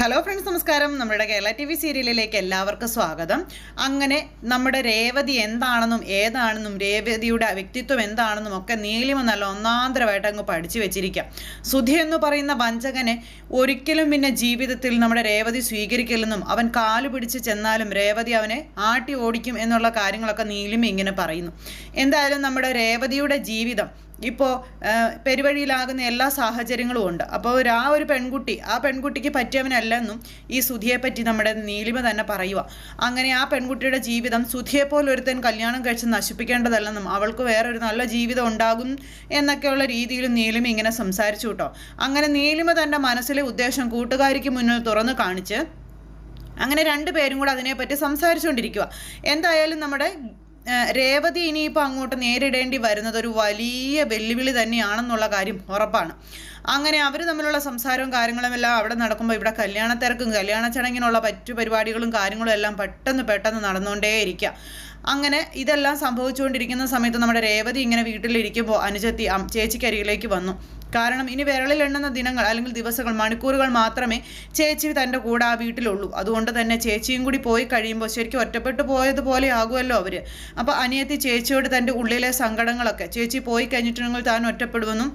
Hello friends നമസ്കാരം. നമ്മുടെ Kerala T V സീരിയലിലേക്ക് എല്ലാവർക്കും സ്വാഗതം. അങ്ങനെ നമ്മുടെ രേവതി എന്താണെന്നും ഏതാണെന്നും രേവതിയുടെ വ്യക്തിത്വം എന്താണെന്നും ഒക്കെ നീലിമ നല്ല ഒന്നാന്തരമായിട്ട് അങ്ങ് പഠിച്ചു വെച്ചിരിക്കാം. സുധി എന്ന് പറയുന്ന വഞ്ചകനെ ഒരിക്കലും പിന്നെ ജീവിതത്തിൽ നമ്മുടെ രേവതി സ്വീകരിക്കില്ലെന്നും അവൻ കാലു പിടിച്ച് ചെന്നാലും രേവതി അവനെ ആട്ടി ഓടിക്കും എന്നുള്ള കാര്യങ്ങളൊക്കെ നീലിമ ഇങ്ങനെ പറയുന്നു. എന്തായാലും നമ്മുടെ രേവതിയുടെ ജീവിതം ഇപ്പോൾ പെരുവഴിയിലാകുന്ന എല്ലാ സാഹചര്യങ്ങളും ഉണ്ട്. അപ്പോൾ ഒരു ആ ഒരു പെൺകുട്ടി ആ പെൺകുട്ടിക്ക് പറ്റിയവനല്ലെന്നും ഈ സുധിയെപ്പറ്റി നമ്മുടെ നീലിമ തന്നെ പറയുക അങ്ങനെ ആ പെൺകുട്ടിയുടെ ജീവിതം സുധിയെ പോലൊരുത്തൻ കല്യാണം കഴിച്ച് നശിപ്പിക്കേണ്ടതല്ലെന്നും അവൾക്ക് വേറൊരു നല്ല ജീവിതം ഉണ്ടാകും എന്നൊക്കെയുള്ള രീതിയിൽ നീലിമ ഇങ്ങനെ സംസാരിച്ചു കേട്ടോ. അങ്ങനെ നീലിമ തന്റെ മനസ്സിലെ ഉദ്ദേശം കൂട്ടുകാരിക്ക് മുന്നിൽ തുറന്നു കാണിച്ച് അങ്ങനെ രണ്ടു പേരും കൂടെ അതിനെപ്പറ്റി സംസാരിച്ചുകൊണ്ടിരിക്കുക എന്തായാലും നമ്മുടെ രേവതി ഇനിയിപ്പോൾ അങ്ങോട്ട് നേരിടേണ്ടി വരുന്നത് ഒരു വലിയ വെല്ലുവിളി തന്നെയാണെന്നുള്ള കാര്യം ഉറപ്പാണ്. അങ്ങനെ അവർ തമ്മിലുള്ള സംസാരവും കാര്യങ്ങളും എല്ലാം അവിടെ നടക്കുമ്പോൾ ഇവിടെ കല്യാണ തിരക്കും കല്യാണ ചടങ്ങിനുള്ള പറ്റു പരിപാടികളും കാര്യങ്ങളും എല്ലാം പെട്ടെന്ന് പെട്ടെന്ന് നടന്നുകൊണ്ടേയിരിക്കുക അങ്ങനെ ഇതെല്ലാം സംഭവിച്ചുകൊണ്ടിരിക്കുന്ന സമയത്ത് നമ്മുടെ രേവതി ഇങ്ങനെ വീട്ടിലിരിക്കുമ്പോൾ അനുജത്തി ചേച്ചിക്കരികിലേക്ക് വന്നു. കാരണം ഇനി വിരളിൽ എണ്ണുന്ന ദിനങ്ങൾ അല്ലെങ്കിൽ ദിവസങ്ങൾ മണിക്കൂറുകൾ മാത്രമേ ചേച്ചി തന്റെ കൂടെ ആ വീട്ടിലുള്ളൂ. അതുകൊണ്ട് തന്നെ ചേച്ചിയും കൂടി പോയി കഴിയുമ്പോൾ ശരിക്കും ഒറ്റപ്പെട്ടു പോയതുപോലെ ആകുമല്ലോ അവർ അപ്പോൾ അനിയത്തി ചേച്ചിയോട് തന്റെ ഉള്ളിലെ സങ്കടങ്ങളൊക്കെ ചേച്ചി പോയി കഴിഞ്ഞിട്ടുണ്ടെങ്കിൽ താൻ ഒറ്റപ്പെടുമെന്നും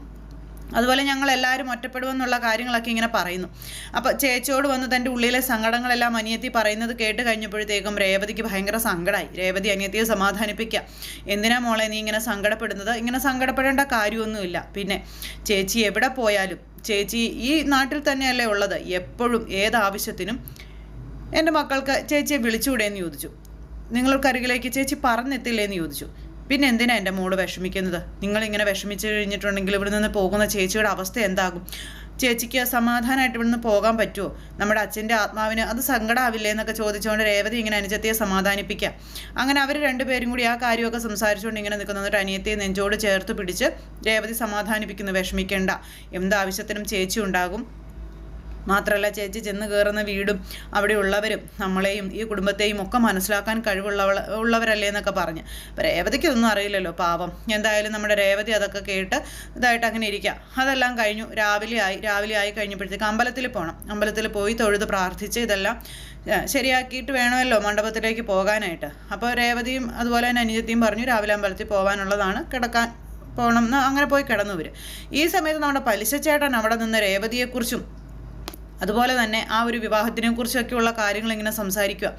അതുപോലെ ഞങ്ങൾ എല്ലാവരും ഒറ്റപ്പെടുമെന്നുള്ള കാര്യങ്ങളൊക്കെ ഇങ്ങനെ പറയുന്നു. അപ്പോൾ ചേച്ചിയോട് വന്ന് തന്റെ ഉള്ളിലെ സങ്കടങ്ങളെല്ലാം അനിയത്തി പറയുന്നത് കേട്ട് കഴിഞ്ഞപ്പോഴത്തേക്കും രേവതിക്ക് ഭയങ്കര സങ്കടമായി രേവതി അനിയത്തിയെ സമാധാനിപ്പിക്കുക എന്തിനാ മോളെ നീ ഇങ്ങനെ സങ്കടപ്പെടുന്നത്? ഇങ്ങനെ സങ്കടപ്പെടേണ്ട കാര്യമൊന്നുമില്ല. പിന്നെ ചേച്ചി എവിടെ പോയാലും ചേച്ചി ഈ നാട്ടിൽ തന്നെയല്ലേ ഉള്ളത്. എപ്പോഴും ഏതാവശ്യത്തിനും എന്റെ മക്കൾക്ക് ചേച്ചിയെ വിളിച്ചുകൂടെ എന്ന് ചോദിച്ചു. നിങ്ങൾക്കരികിലേക്ക് ചേച്ചി പറഞ്ഞെത്തില്ലേ എന്ന് ചോദിച്ചു. പിന്നെ എന്തിനാ എന്റെ മോൾ വിഷമിക്കുന്നത്? നിങ്ങളിങ്ങനെ വിഷമിച്ച് കഴിഞ്ഞിട്ടുണ്ടെങ്കിൽ ഇവിടെ നിന്ന് പോകുന്ന ചേച്ചിയുടെ അവസ്ഥ എന്താകും? ചേച്ചിക്ക് സമാധാനമായിട്ട് ഇവിടുന്ന് പോകാൻ പറ്റുമോ? നമ്മുടെ അച്ഛന്റെ ആത്മാവിന് അത് സങ്കടമാവില്ലേ എന്നൊക്കെ ചോദിച്ചുകൊണ്ട് രേവതി ഇങ്ങനെ അനുജത്തിയെ സമാധാനിപ്പിക്കാം അങ്ങനെ അവർ രണ്ടുപേരും കൂടി ആ കാര്യമൊക്കെ സംസാരിച്ചുകൊണ്ട് ഇങ്ങനെ നിൽക്കുന്നത് അനിയത്തിയെ നെഞ്ചോട് ചേർത്ത് പിടിച്ച് രേവതി സമാധാനിപ്പിക്കുന്നു. വിഷമിക്കേണ്ട. എന്താവശ്യത്തിനും ചേച്ചി ഉണ്ടാകും. മാത്രമല്ല ചേച്ചി ചെന്ന് കയറുന്ന വീടും അവിടെ ഉള്ളവരും നമ്മളെയും ഈ കുടുംബത്തെയും ഒക്കെ മനസ്സിലാക്കാൻ കഴിവുള്ളവ ഉള്ളവരല്ലേ എന്നൊക്കെ പറഞ്ഞ്. അപ്പം രേവതിക്ക് ഒന്നും അറിയില്ലല്ലോ പാവം. എന്തായാലും നമ്മുടെ രേവതി അതൊക്കെ കേട്ട് ഇതായിട്ട് അങ്ങനെ ഇരിക്കാം. അതെല്ലാം കഴിഞ്ഞു. രാവിലെ ആയി രാവിലെ ആയി കഴിഞ്ഞപ്പോഴത്തേക്ക് അമ്പലത്തിൽ പോകണം അമ്പലത്തിൽ പോയി തൊഴുത് പ്രാർത്ഥിച്ച് ഇതെല്ലാം ശരിയാക്കിയിട്ട് വേണമല്ലോ മണ്ഡപത്തിലേക്ക് പോകാനായിട്ട്. അപ്പോൾ രേവതിയും അതുപോലെ തന്നെ അനുജത്തിയും പറഞ്ഞു രാവിലെ അമ്പലത്തിൽ പോകാനുള്ളതാണ്. കിടക്കാൻ പോകണം എന്ന് അങ്ങനെ പോയി കിടന്നു വരും ഈ സമയത്ത് നമ്മുടെ പലിശ ചേട്ടൻ അവിടെ നിന്ന് രേവതിയെക്കുറിച്ചും അതുപോലെ തന്നെ ആ ഒരു വിവാഹത്തിനെ കുറിച്ചൊക്കെയുള്ള കാര്യങ്ങൾ ഇങ്ങനെ സംസാരിക്കുക.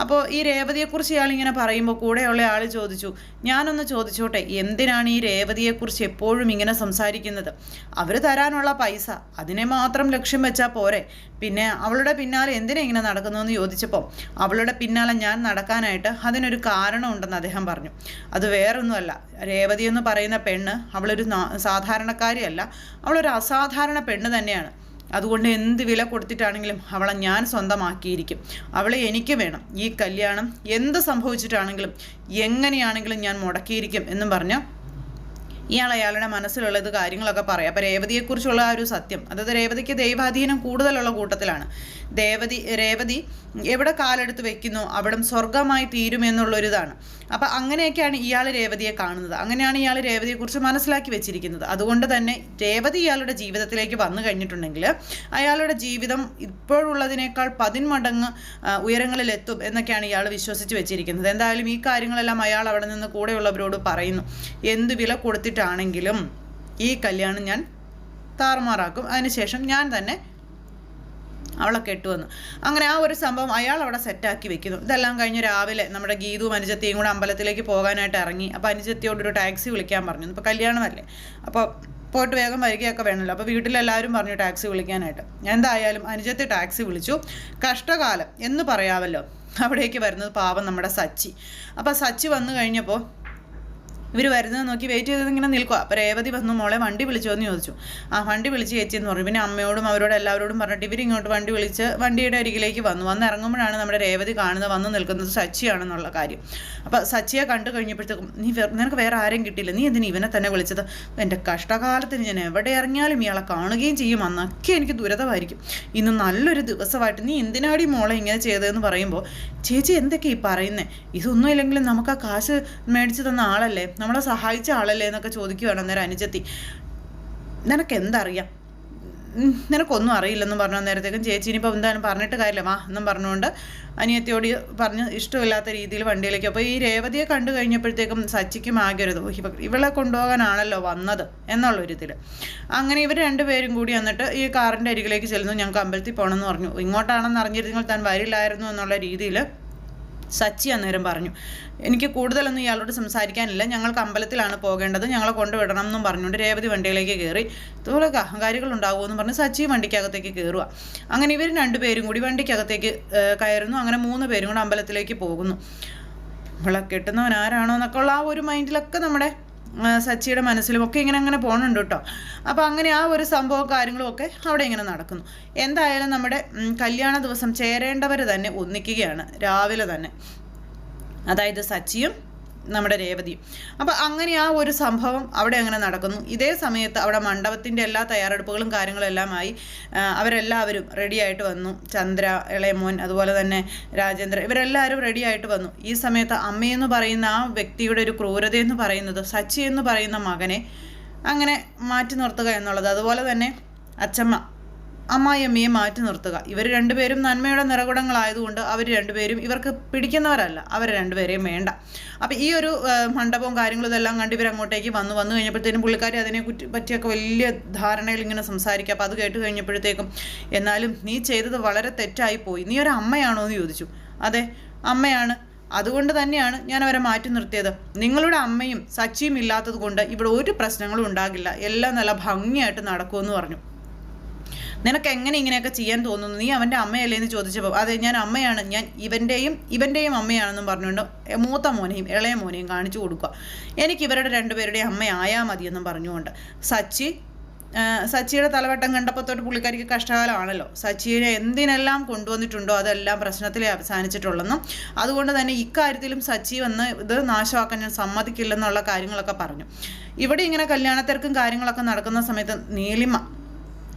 അപ്പോൾ ഈ രേവതിയെക്കുറിച്ച് ഇയാൾ ഇങ്ങനെ പറയുമ്പോൾ കൂടെയുള്ള ആൾ ചോദിച്ചു ഞാനൊന്ന് ചോദിച്ചോട്ടെ എന്തിനാണ് ഈ രേവതിയെക്കുറിച്ച് എപ്പോഴും ഇങ്ങനെ സംസാരിക്കുന്നത്? അവർ തരാനുള്ള പൈസ അതിനെ മാത്രം ലക്ഷ്യം വെച്ചാൽ പോരെ. പിന്നെ അവളുടെ പിന്നാലെ എന്തിനാ ഇങ്ങനെ നടക്കുന്നതെന്ന് ചോദിച്ചപ്പോൾ അവളുടെ പിന്നാലെ ഞാൻ നടക്കാനായിട്ട് അതിനൊരു കാരണമുണ്ടെന്ന് അദ്ദേഹം പറഞ്ഞു. അത് വേറൊന്നുമല്ല. രേവതി എന്ന് പറയുന്ന പെണ്ണ് അവളൊരു സാധാരണക്കാരിയല്ല. അവളൊരു അസാധാരണ പെണ്ണ് തന്നെയാണ്. അതുകൊണ്ട് എന്ത് വില കൊടുത്തിട്ടാണെങ്കിലും അവളെ ഞാൻ സ്വന്തമാക്കിയിരിക്കും. അവളെ എനിക്ക് വേണം. ഈ കല്യാണം എന്ത് സംഭവിച്ചിട്ടാണെങ്കിലും എങ്ങനെയാണെങ്കിലും ഞാൻ മുടക്കിയിരിക്കും എന്നും പറഞ്ഞു ഇയാൾ അയാളുടെ മനസ്സിലുള്ളത് കാര്യങ്ങളൊക്കെ പറയാം. അപ്പോൾ രേവതിയെക്കുറിച്ചുള്ള ആ ഒരു സത്യം. അതായത് രേവതിക്ക് ദൈവാധീനം കൂടുതലുള്ള കൂട്ടത്തിലാണ്. ദേവതി രേവതി എവിടെ കാലെടുത്ത് വെക്കുന്നു അവിടം സ്വർഗമായി തീരുമെന്നുള്ളൊരിതാണ് അപ്പം അങ്ങനെയൊക്കെയാണ് ഇയാൾ രേവതിയെ കാണുന്നത്. അങ്ങനെയാണ് ഇയാൾ രേവതിയെക്കുറിച്ച് മനസ്സിലാക്കി വെച്ചിരിക്കുന്നത്. അതുകൊണ്ട് തന്നെ രേവതി ഇയാളുടെ ജീവിതത്തിലേക്ക് വന്നു കഴിഞ്ഞിട്ടുണ്ടെങ്കിൽ അയാളുടെ ജീവിതം ഇപ്പോഴുള്ളതിനേക്കാൾ പതിന്മടങ്ങ് ഉയരങ്ങളിലെത്തും എന്നൊക്കെയാണ് ഇയാൾ വിശ്വസിച്ച് വെച്ചിരിക്കുന്നത്. എന്തായാലും ഈ കാര്യങ്ങളെല്ലാം അയാൾ അവിടെ നിന്ന് കൂടെയുള്ളവരോട് പറയുന്നു. എന്ത് വില കൊടുത്തിട്ടാണെങ്കിലും ഈ കല്യാണം ഞാൻ താറുമാറാക്കും. അതിനുശേഷം ഞാൻ തന്നെ അവളെ കെട്ടുവന്നു അങ്ങനെ ആ ഒരു സംഭവം അയാൾ അവിടെ സെറ്റാക്കി വെക്കുന്നു. ഇതെല്ലാം കഴിഞ്ഞ് രാവിലെ നമ്മുടെ ഗീതു അനുജത്തിയും കൂടെ അമ്പലത്തിലേക്ക് പോകാനായിട്ട് ഇറങ്ങി. അപ്പോൾ അനുജത്തിയോടൊരു ടാക്സി വിളിക്കാൻ പറഞ്ഞു. ഇപ്പോൾ കല്യാണമല്ലേ? അപ്പോൾ പോയിട്ട് വേഗം വരികയൊക്കെ വേണമല്ലോ. അപ്പോൾ വീട്ടിലെല്ലാവരും പറഞ്ഞു ടാക്സി വിളിക്കാനായിട്ട്. എന്തായാലും അനുജത്തി ടാക്സി വിളിച്ചു. കഷ്ടകാലം എന്ന് പറയാമല്ലോ. അവിടേക്ക് വരുന്നത് പാവം നമ്മുടെ സച്ചി. അപ്പോൾ സച്ചി വന്നു കഴിഞ്ഞപ്പോൾ ഇവർ വരുന്നത് നോക്കി വെയിറ്റ് ചെയ്ത് ഇങ്ങനെ നിൽക്കുക അപ്പോൾ രേവതി വന്നു മോളെ വണ്ടി വിളിച്ചോ? എന്ന് ചോദിച്ചു. ആ വണ്ടി വിളിച്ച് ചേച്ചി എന്ന് പറഞ്ഞു. പിന്നെ അമ്മയോടും അവരോട് എല്ലാവരോടും പറഞ്ഞിട്ട് ഇവർ ഇങ്ങോട്ട് വണ്ടി വിളിച്ച് വണ്ടിയുടെ അരികിലേക്ക് വന്നു. വന്ന് ഇറങ്ങുമ്പോഴാണ് നമ്മുടെ രേവതി കാണുന്നത് വന്ന് നിൽക്കുന്നത് സച്ചിയാണെന്നുള്ള കാര്യം. അപ്പോൾ സച്ചിയെ കണ്ടു കഴിഞ്ഞപ്പോഴത്തേക്കും നീ നിനക്ക് വേറെ ആരും കിട്ടിയില്ല. നീ എന്തിനു ഇവനെ തന്നെ വിളിച്ചത്? എന്റെ കഷ്ടകാലത്തിന് ഞാൻ എവിടെ ഇറങ്ങിയാലും ഇയാളെ കാണുകയും ചെയ്യും. അന്നൊക്കെ എനിക്ക് ദുരിതമായിരിക്കും. ഇന്ന് നല്ലൊരു ദിവസമായിട്ട് നീ എന്തിനാടി മോളെ ഇങ്ങനെ ചെയ്തതെന്ന് പറയുമ്പോൾ ചേച്ചി എന്തൊക്കെയാണ് ഈ പറയുന്നത് ഇതൊന്നും ഇല്ലെങ്കിലും നമുക്ക് ആ കാശ് മേടിച്ചു തന്ന ആളല്ലേ? നമ്മളെ സഹായിച്ച ആളല്ലേ എന്നൊക്കെ ചോദിക്കുകയാണ് അന്നേരം അനുജത്തി. നിനക്ക് എന്തറിയാം നിനക്കൊന്നും അറിയില്ലെന്നും പറഞ്ഞു നേരത്തേക്കും ചേച്ചി ഇനിയിപ്പോൾ എന്തായാലും പറഞ്ഞിട്ട് കാര്യമില്ല. വാ എന്നും പറഞ്ഞുകൊണ്ട് അനിയത്തിയോട് പറഞ്ഞ് ഇഷ്ടമില്ലാത്ത രീതിയിൽ വണ്ടിയിലേക്ക് അപ്പോൾ ഈ രേവതിയെ കണ്ടു കഴിഞ്ഞപ്പോഴത്തേക്കും സച്ചിക്കും ആകരുത്. "ഓ, ഇവ ഇവളെ കൊണ്ടുപോകാനാണല്ലോ വന്നത് എന്നുള്ളൊരിതിൽ. അങ്ങനെ ഇവർ രണ്ടുപേരും കൂടി എന്നിട്ട് ഈ കാറിന്റെ അരികിലേക്ക് ചെല്ലുന്നു. ഞങ്ങൾക്ക് അമ്പലത്തിൽ പോകണമെന്ന് പറഞ്ഞു. ഇങ്ങോട്ടാണെന്ന് അറിഞ്ഞിരുന്നെങ്കിൽ താൻ വരില്ലായിരുന്നു എന്നുള്ള രീതിയിൽ സച്ചി അന്നേരം പറഞ്ഞു എനിക്ക് കൂടുതലൊന്നും ഇയാളോട് സംസാരിക്കാനില്ല. ഞങ്ങൾക്ക് അമ്പലത്തിലാണ് പോകേണ്ടത്. ഞങ്ങളെ കൊണ്ടുവിടണം എന്നും പറഞ്ഞുകൊണ്ട് രേവതി വണ്ടിയിലേക്ക് കയറി ഇതുപോലൊക്കെ അഹങ്കാരികൾ എന്ന് പറഞ്ഞ് സച്ചി വണ്ടിക്കകത്തേക്ക് കയറുക അങ്ങനെ ഇവർ രണ്ടുപേരും കൂടി വണ്ടിക്കകത്തേക്ക് കയറുന്നു. അങ്ങനെ മൂന്ന് പേരും കൂടെ അമ്പലത്തിലേക്ക് പോകുന്നു. ഇവളെ കെട്ടുന്നവൻ ആരാണോ എന്നൊക്കെ ഉള്ള ആ ഒരു മൈൻഡിലൊക്കെ നമ്മുടെ സച്ചിയുടെ മനസ്സിലും ഒക്കെ ഇങ്ങനെ അങ്ങനെ പോകുന്നുണ്ട് കേട്ടോ. അപ്പോൾ അങ്ങനെ ആ ഒരു സംഭവം കാര്യങ്ങളും ഒക്കെ അവിടെ ഇങ്ങനെ നടക്കുന്നു. എന്തായാലും നമ്മുടെ കല്യാണ ദിവസം ചേരേണ്ടവർ തന്നെ ഒന്നിക്കുകയാണ് രാവിലെ തന്നെ. അതായത് സച്ചിയും നമ്മുടെ രേവതി. അപ്പോൾ അങ്ങനെ ആ ഒരു സംഭവം അവിടെ അങ്ങനെ നടക്കുന്നു. ഇതേ സമയത്ത് അവിടെ മണ്ഡപത്തിന്റെ എല്ലാ തയ്യാറെടുപ്പുകളും കാര്യങ്ങളും എല്ലാമായി ആ, അവരെല്ലാവരും റെഡിയായിട്ട് വന്നു. ചന്ദ്ര ഇളയമോൻ അതുപോലെ തന്നെ രാജേന്ദ്ര ഇവരെല്ലാവരും റെഡിയായിട്ട് വന്നു. ഈ സമയത്ത് അമ്മയെന്ന് പറയുന്ന ആ വ്യക്തിയുടെ ഒരു ക്രൂരത എന്ന് പറയുന്നത് സച്ചി എന്ന് പറയുന്ന മകനെ അങ്ങനെ മാറ്റി നിർത്തുക എന്നുള്ളത്. അതുപോലെ തന്നെ അച്ചമ്മ. അമ്മായിയമ്മയെ മാറ്റി നിർത്തുക. ഇവർ രണ്ടുപേരും നന്മയുടെ നിറകുടങ്ങളായതുകൊണ്ട് അവർ രണ്ടുപേരും ഇവർക്ക് പിടിക്കുന്നവരല്ല. അവർ രണ്ടുപേരെയും വേണ്ട. അപ്പോൾ ഈ ഒരു മണ്ഡപവും കാര്യങ്ങളും ഇതെല്ലാം കണ്ട് ഇവർ അങ്ങോട്ടേക്ക് വന്നു. വന്നു കഴിഞ്ഞപ്പോഴത്തേനും പുള്ളിക്കാരി അതിനെ പറ്റിയൊക്കെ വലിയ ധാരണയിൽ ഇങ്ങനെ സംസാരിക്കുക അപ്പോൾ അത് കേട്ട് കഴിഞ്ഞപ്പോഴത്തേക്കും എന്നാലും നീ ചെയ്തത് വളരെ തെറ്റായി പോയി. നീ ഒരു അമ്മയാണോ എന്ന് ചോദിച്ചു. അതെ അമ്മയാണ്. അതുകൊണ്ട് തന്നെയാണ് ഞാൻ അവരെ മാറ്റി നിർത്തിയത്. നിങ്ങളുടെ അമ്മയും സച്ചിയും ഇല്ലാത്തത് കൊണ്ട് ഇവിടെ ഒരു പ്രശ്നങ്ങളും ഉണ്ടാകില്ല. എല്ലാം നല്ല ഭംഗിയായിട്ട് നടക്കുമെന്ന് പറഞ്ഞു. നിനക്ക് എങ്ങനെ ഇങ്ങനെയൊക്കെ ചെയ്യാൻ തോന്നുന്നു? നീ അവന്റെ അമ്മയല്ലേ എന്ന് ചോദിച്ചപ്പോൾ അതെ ഞാൻ അമ്മയാണ്. ഞാൻ ഇവന്റെയും ഇവന്റെയും അമ്മയാണെന്നും പറഞ്ഞുകൊണ്ട് മൂത്ത മോനെയും ഇളയ മോനെയും കാണിച്ചു കൊടുക്കുക. എനിക്ക് ഇവരുടെ രണ്ടുപേരുടെയും അമ്മയായാൽ മതിയെന്നും പറഞ്ഞുകൊണ്ട് സച്ചി സച്ചിയുടെ തലവട്ടം കണ്ടപ്പോൾ തൊട്ട് പുള്ളിക്കാരിക്ക് കഷ്ടകാലമാണല്ലോ. സച്ചിയെ എന്തിനെല്ലാം കൊണ്ടുവന്നിട്ടുണ്ടോ അതെല്ലാം പ്രശ്നത്തിലേ അവസാനിച്ചിട്ടുള്ളെന്നും അതുകൊണ്ട് തന്നെ ഇക്കാര്യത്തിലും സച്ചി വന്ന് ഇത് നാശമാക്കാൻ ഞാൻ സമ്മതിക്കില്ലെന്നുള്ള കാര്യങ്ങളൊക്കെ പറഞ്ഞു. ഇവിടെ ഇങ്ങനെ കല്യാണത്തിരക്കും കാര്യങ്ങളൊക്കെ നടക്കുന്ന സമയത്ത് നീലിമ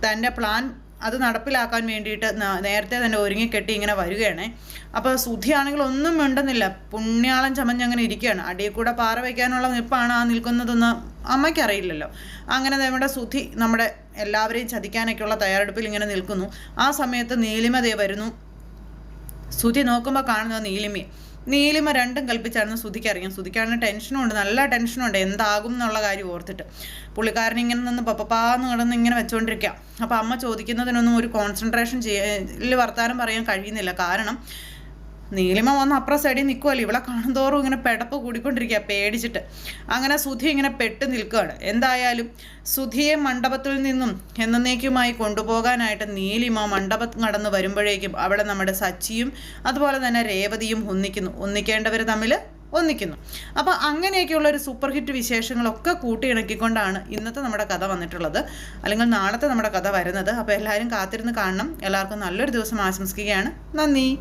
തന്റെ പ്ലാൻ അത് നടപ്പിലാക്കാൻ വേണ്ടിയിട്ട് നേരത്തെ തന്നെ ഒരുങ്ങിക്കെട്ടി ഇങ്ങനെ വരികയാണ്. അപ്പോൾ സുധിയാണെങ്കിൽ ഒന്നും മിണ്ടുന്നില്ല. പുണ്യാളം ചമഞ്ഞങ്ങനെ ഇരിക്കുകയാണ്. അടിയിൽ കൂടെ പാറ വയ്ക്കാനുള്ള നിപ്പാണ് ആ നിൽക്കുന്നതെന്ന് അമ്മയ്ക്കറിയില്ലല്ലോ. അങ്ങനെ നമ്മുടെ സുധി നമ്മുടെ എല്ലാവരെയും ചതിക്കാനൊക്കെയുള്ള തയ്യാറെടുപ്പിൽ ഇങ്ങനെ നിൽക്കുന്നു. ആ സമയത്ത് നീലിമ ദേ വരുന്നു. സുധി നോക്കുമ്പോൾ കാണുന്നത് നീലിമയെ. നീലിമ രണ്ടും കൽപ്പിച്ചാണെന്ന് സുധിക്കാണെങ്കിൽ ടെൻഷനും ഉണ്ട് നല്ല ടെൻഷനും ഉണ്ട് എന്താകും എന്നുള്ള കാര്യം ഓർത്തിട്ട്. പുള്ളിക്കാരൻ ഇങ്ങനെ നിന്ന് പപ്പപ്പാന്ന് കിടന്ന് ഇങ്ങനെ വെച്ചുകൊണ്ടിരിക്കുക അപ്പോൾ അമ്മ ചോദിക്കുന്നതിനൊന്നും ഒരു കോൺസെൻട്രേഷൻ ചെയ്യൽ വർത്താനം പറയാൻ കഴിയുന്നില്ല. കാരണം നീലിമ വന്ന് അപ്പുറ സൈഡിൽ നിൽക്കുമല്ലോ ഇവളെ കാണുന്തോറും ഇങ്ങനെ പെടപ്പ് കൂടിക്കൊണ്ടിരിക്കുക പേടിച്ചിട്ട്. അങ്ങനെ സുധി ഇങ്ങനെ പെട്ട് നിൽക്കുകയാണ്. എന്തായാലും സുധിയെ മണ്ഡപത്തിൽ നിന്നും എന്നേക്കുമായി കൊണ്ടുപോകാനായിട്ട് നീലിമ മണ്ഡപം കടന്ന് വരുമ്പോഴേക്കും അവിടെ നമ്മുടെ സച്ചിയും അതുപോലെ തന്നെ രേവതിയും ഒന്നിക്കുന്നു. ഒന്നിക്കേണ്ടവർ തമ്മിൽ ഒന്നിക്കുന്നു. അപ്പോൾ അങ്ങനെയൊക്കെയുള്ള ഒരു സൂപ്പർ ഹിറ്റ് വിശേഷങ്ങളൊക്കെ കൂട്ടിയിണക്കിക്കൊണ്ടാണ് ഇന്നത്തെ നമ്മുടെ കഥ വന്നിട്ടുള്ളത്. അല്ലെങ്കിൽ നാളത്തെ നമ്മുടെ കഥ വരുന്നത്. അപ്പോൾ എല്ലാവരും കാത്തിരുന്ന് കാണണം. എല്ലാവർക്കും നല്ലൊരു ദിവസം ആശംസിക്കുകയാണ്. നന്ദി.